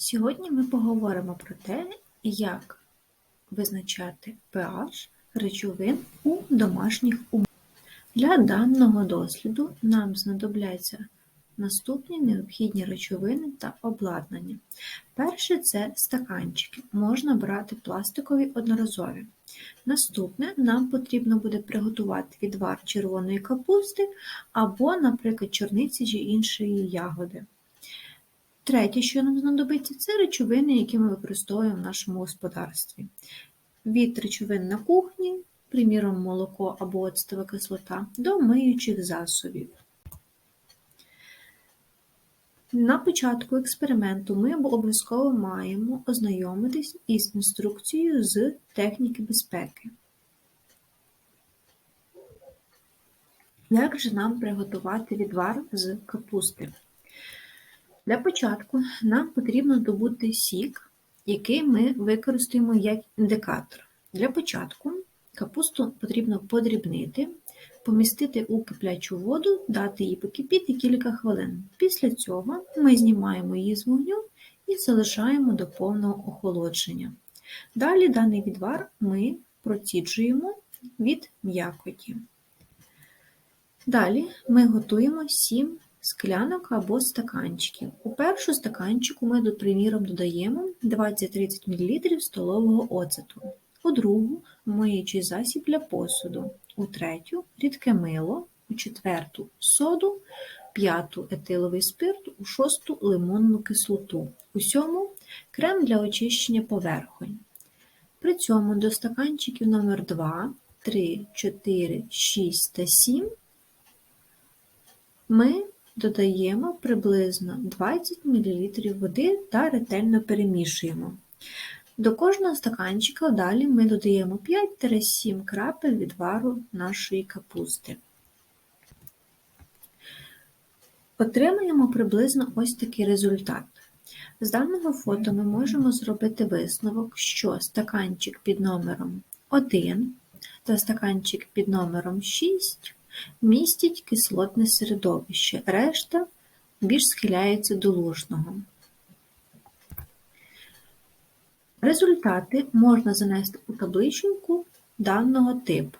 Сьогодні ми поговоримо про те, як визначати pH речовин у домашніх умовах. Для даного досліду нам знадобляться наступні необхідні речовини та обладнання. Перше це стаканчики, можна брати пластикові одноразові. Наступне нам потрібно буде приготувати відвар червоної капусти або, наприклад, чорниці чи іншої ягоди. Третє, що нам знадобиться, це речовини, які ми використовуємо в нашому господарстві. Від речовин на кухні, приміром, молоко або оцтова кислота, до миючих засобів. На початку експерименту ми обов'язково маємо ознайомитись із інструкцією з техніки безпеки. Як же нам приготувати відвар з капусти? Для початку нам потрібно добути сік, який ми використаємо як індикатор. Для початку капусту потрібно подрібнити, помістити у киплячу воду, дати їй покипіти кілька хвилин. Після цього ми знімаємо її з вогню і залишаємо до повного охолодження. Далі даний відвар ми проціджуємо від м'якоті. Далі ми готуємо 7 склянок або стаканчиків. У першу стаканчику ми, до приміром, додаємо 20-30 мл столового оцету, у другу миючий засіб для посуду, у третю рідке мило, у четверту соду, п'яту етиловий спирт, у шосту лимонну кислоту, у сьому крем для очищення поверхонь. При цьому до стаканчиків номер 2 3, 4, 6 та 7 ми додаємо приблизно 20 мл води та ретельно перемішуємо. До кожного стаканчика далі ми додаємо 5-7 крапель відвару нашої капусти. Отримаємо приблизно ось такий результат. З даного фото ми можемо зробити висновок, що стаканчик під номером 1 та стаканчик під номером 6 містять кислотне середовище, решта більш схиляється до лужного. Результати можна занести у табличку даного типу.